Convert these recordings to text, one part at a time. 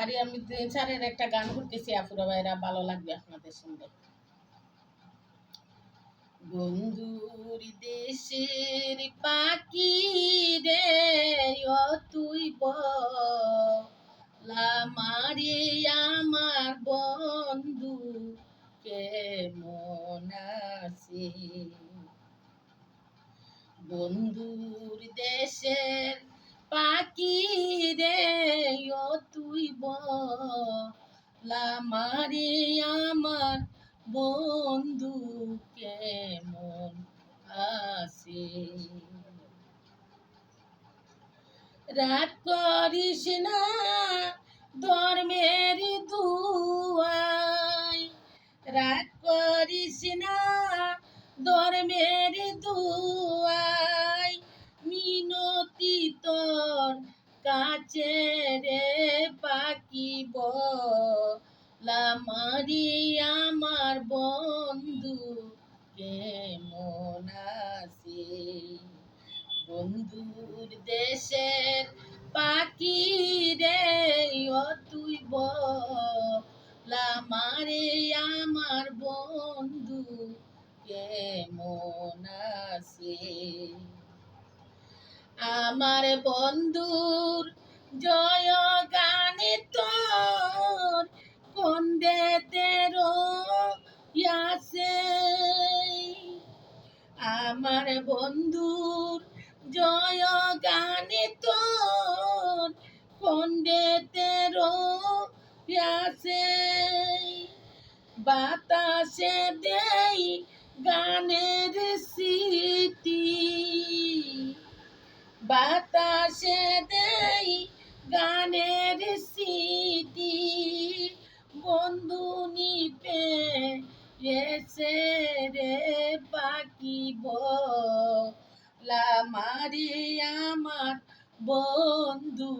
খালি আমি স্যারের একটা গান করতেছি আপুরা ভাইরা, ভালো লাগবে আপনাদের শুনবে বন্ধুর দেশের পাখি রে, ও তুই বলা মারে আমার বন্ধু, কেমন আছে? বন্ধুর দেশের পাখি তুই বলা মারে আমার বন্ধু কেমন আছে? রাত করিস না ধর্মের দুয়াই রাত করিস না ধর্মের দুয়াই কাছে রে পাকিব। লামারি আমার বন্ধু, কেমন আছে বন্ধুর দেশের পাখি রে, ও তুই বলামারে আমার বন্ধু, কেমন আছে আমার বন্ধুর জয় গানে তোর কন্দেতের আছে আমার বন্ধুর জয় গানে তোর কন্দেতের আছে বাতাসে দেই গানের স্মৃতি। বাতাসে দেই গানের স্মৃতি বন্ধু নিপে এসে রে পাকিব লামারি আমার বন্ধু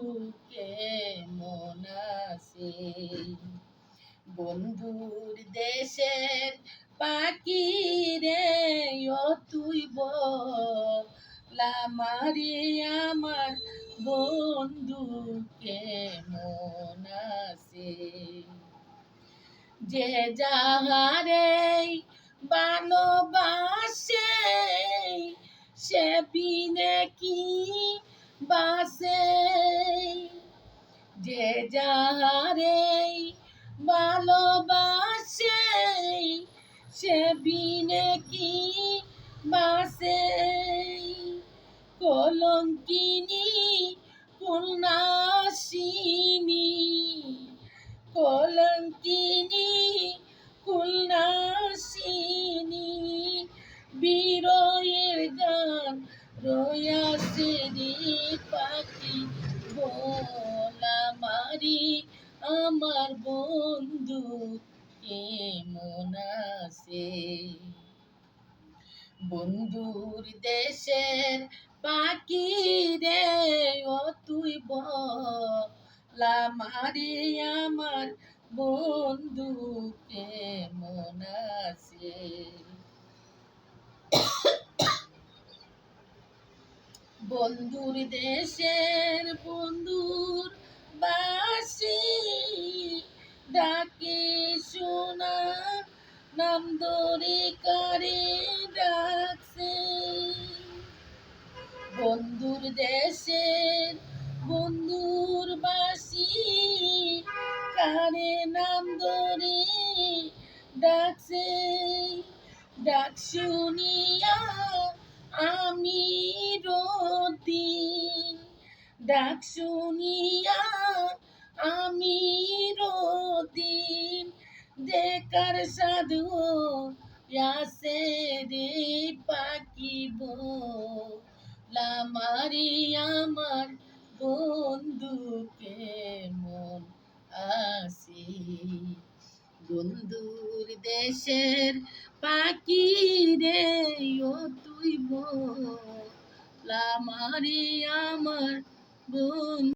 কেমন আছে। বন্ধুর দেশের পাখি রে, ও তুই বলামারি আমার বন্ধু কেমন আছে? যে যাহারে ভালোবাসে, সে বিনে কি বাসে? যে যাহারে ভালোবাসে, সে বিনে কি বাসে? কলঙ্কিনী মারি আমার বন্ধু কেমন আছে? বন্ধুর দেশের পাখি রে, ও তুই বলা মারি আমার বন্ধু কেমন আছে? বন্ধুর দেশের বন্ধুর বাসি ডাকে শোনা নাম ধরে কারে ডাকছে। বন্ধুর দেশের বন্ধুর বাসি কারে নাম ধরে ডাকছে। ডাক শুনিয়া আমি রদিন ডাক শুনিয়া আমি রদিন দেখার সাধু আসে রে পাকিব লামারি আমার বন্ধু মন আসি। বন্ধুর দেশের পাখি রে, ও তুই বল আমারে আমার বন্ধু